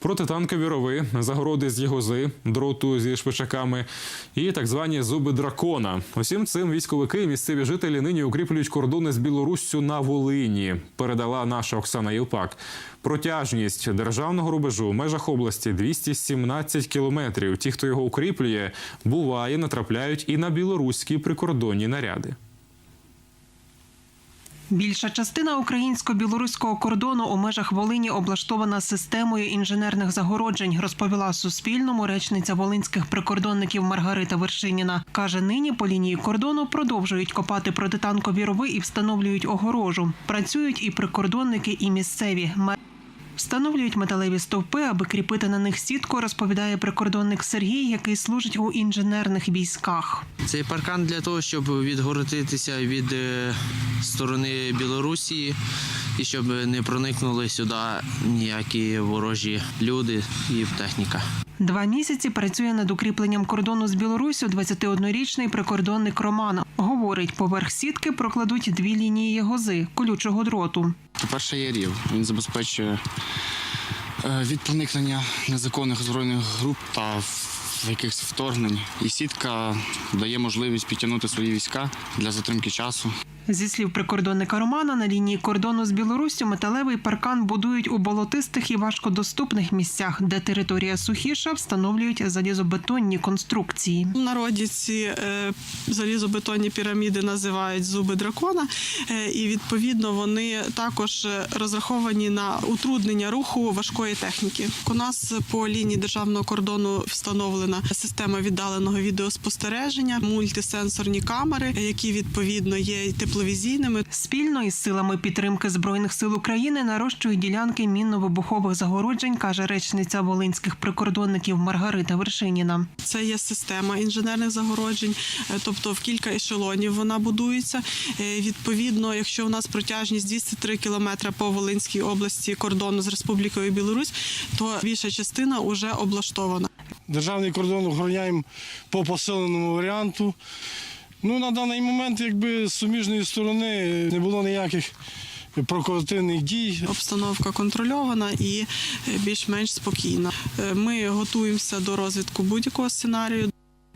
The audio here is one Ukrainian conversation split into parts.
Протитанкові рови, загороди з ягози, дроту зі шпичаками і так звані зуби дракона. Усім цим військовики і місцеві жителі нині укріплюють кордони з Білоруссю на Волині. Передала наша Оксана Єлпак. Протяжність державного рубежу в межах області 217 кілометрів. Ті, хто його укріплює, буває, натрапляють і на білоруські прикордонні наряди. Більша частина українсько-білоруського кордону у межах Волині облаштована системою інженерних загороджень, розповіла Суспільному речниця волинських прикордонників Маргарита Вершиніна. Каже, нині по лінії кордону продовжують копати протитанкові рови і встановлюють огорожу. Працюють і прикордонники, і місцеві. Встановлюють металеві стовпи, аби кріпити на них сітку, розповідає прикордонник Сергій, який служить у інженерних військах. Цей паркан для того, щоб відгородитися від е, сторони Білорусі і щоб не проникнули сюди ніякі ворожі люди і техніка. Два місяці працює над укріпленням кордону з Білоруссю 21-річний прикордонник Роман. Говорить, поверх сітки прокладуть дві лінії ягози колючого дроту. По-перше, є рів. Він забезпечує е, від проникнення незаконних збройних груп та якихось вторгнень. І сітка дає можливість підтягнути свої війська для затримки часу. Зі слів прикордонника Романа, на лінії кордону з Білоруссю металевий паркан будують у болотистих і важкодоступних місцях, де територія сухіша встановлюють залізобетонні конструкції. В народі ці е, залізобетонні піраміди називають зуби дракона, е, і відповідно вони також розраховані на утруднення руху важкої техніки. У нас по лінії державного кордону встановлена система віддаленого відеоспостереження, мультисенсорні камери, які відповідно є й тепловізійними. Спільно із силами підтримки збройних сил України нарощують ділянки мінно-вибухових загороджень, каже речниця волинських прикордонників Маргарита Вершиніна. Це є система інженерних загороджень, е, тобто в кілька ешелонів вона будується. Е, Відповідно, якщо у нас протяжність 203 кілометри по Волинській області кордону з Республікою Білорусь, то більша частина вже облаштована. Державний кордон охороняємо по посиленому варіанту. Ну, на даний момент, якби з суміжної сторони не було ніяких прокоративних дій. Обстановка контрольована і е, більш-менш спокійна. Е, Ми готуємося до розвитку будь-якого сценарію.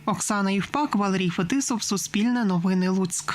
Оксана Євпак, Валерій Фетисов, Суспільне новини Луцьк.